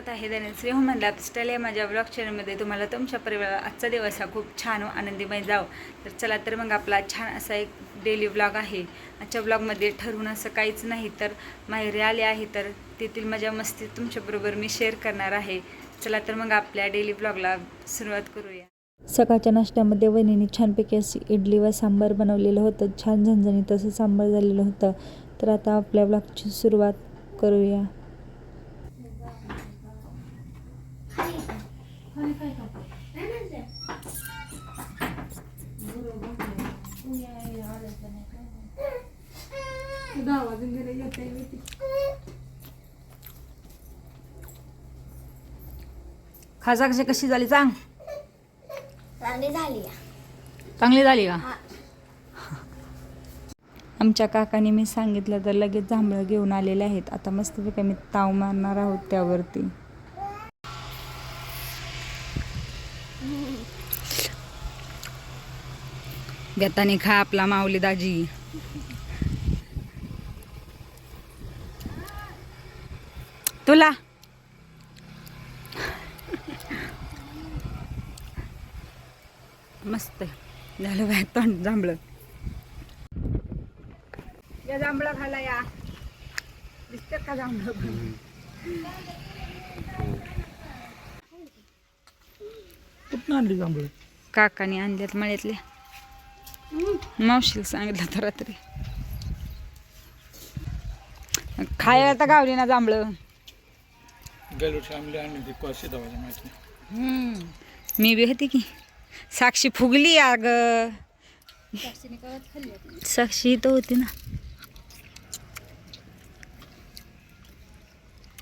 स्वागत आहे Dhanashree human lifestyle या माझ्या ब्लॉग चॅनलमध्ये तुम्हाला तुमच्या परिवाराला आजचा दिवस हा खूप छान व आनंदीमय जाव. तर चला तर मग आपला छान असा एक डेली ब्लॉग आहे. आजच्या ब्लॉगमध्ये ठरवून असं काहीच नाही तर माहेरी आले आहे तर तेथील माझ्या मस्ती तुमच्याबरोबर मी शेअर करणार आहे. चला तर मग आपल्या डेली ब्लॉगला सुरुवात करूया. सकाळच्या नाश्त्यामध्ये वहिनीने छानपैकी अशी इडली व सांबार बनवलेलं होतं. छान झणझणीत असं सांबार झालेलं होतं. तर आता आपल्या ब्लॉगची सुरुवात करूया. खाजा कशी कशी झाली सांग. चांगली झाली चांगली झाली का? आमच्या काकाने मी सांगितलं तर लगेच जांभळं घेऊन आलेले आहेत. आता मस्तपैकी मी ताव मारणार आहोत त्यावरती. बेताने खा आपला माऊली दाजी. तुला? मस्त. झालं बाय तोंड जांभळं. या जांभळं खाला या. दिसते का जांभळं कुठं आणली जांभळं काकाने आणल्यात मळ्यातले मावशीला सांगितलं तर रात्री. खायला तर गावली ना जांभळं. आणली. मी बी होती की. साक्षी फुगली अग. साक्षी तर होती ना.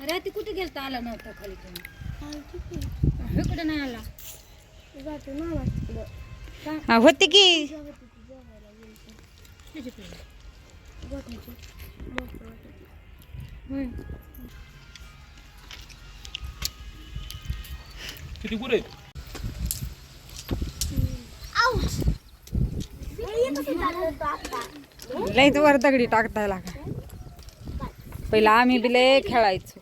रात्री कुठे गेलता? आला नव्हता खाली इकडे नाही आला. हा, होती की? किती गुरे आहेत? वर दगडी टाकता लागा. पहिला आम्ही बी लय खेळायचो.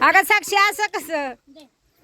अगं साक्षी असं कसं?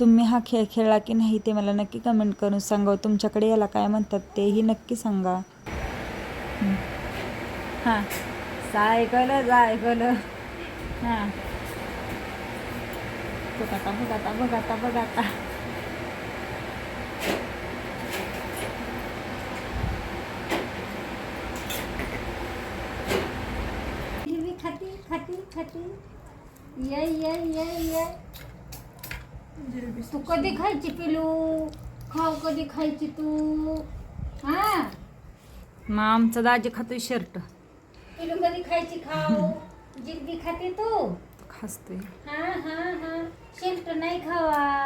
तुम्ही हा खेळ खेळला की नाही ते मला नक्की कमेंट करून सांगा. तुमच्याकडे याला काय म्हणतात तेही नक्की सांगा. हां. सायकल हां. खाती खाती खाती ये ये ये ये तू कधी खायची पिलू? खाऊ कधी खायची तू? हा? मग आमचा दाजी खातोय शर्ट. पिलू कधी खायची खाऊ? जिलबी खाते तू? खासतोय. हा हा हा. शेल्ट नाही खावा.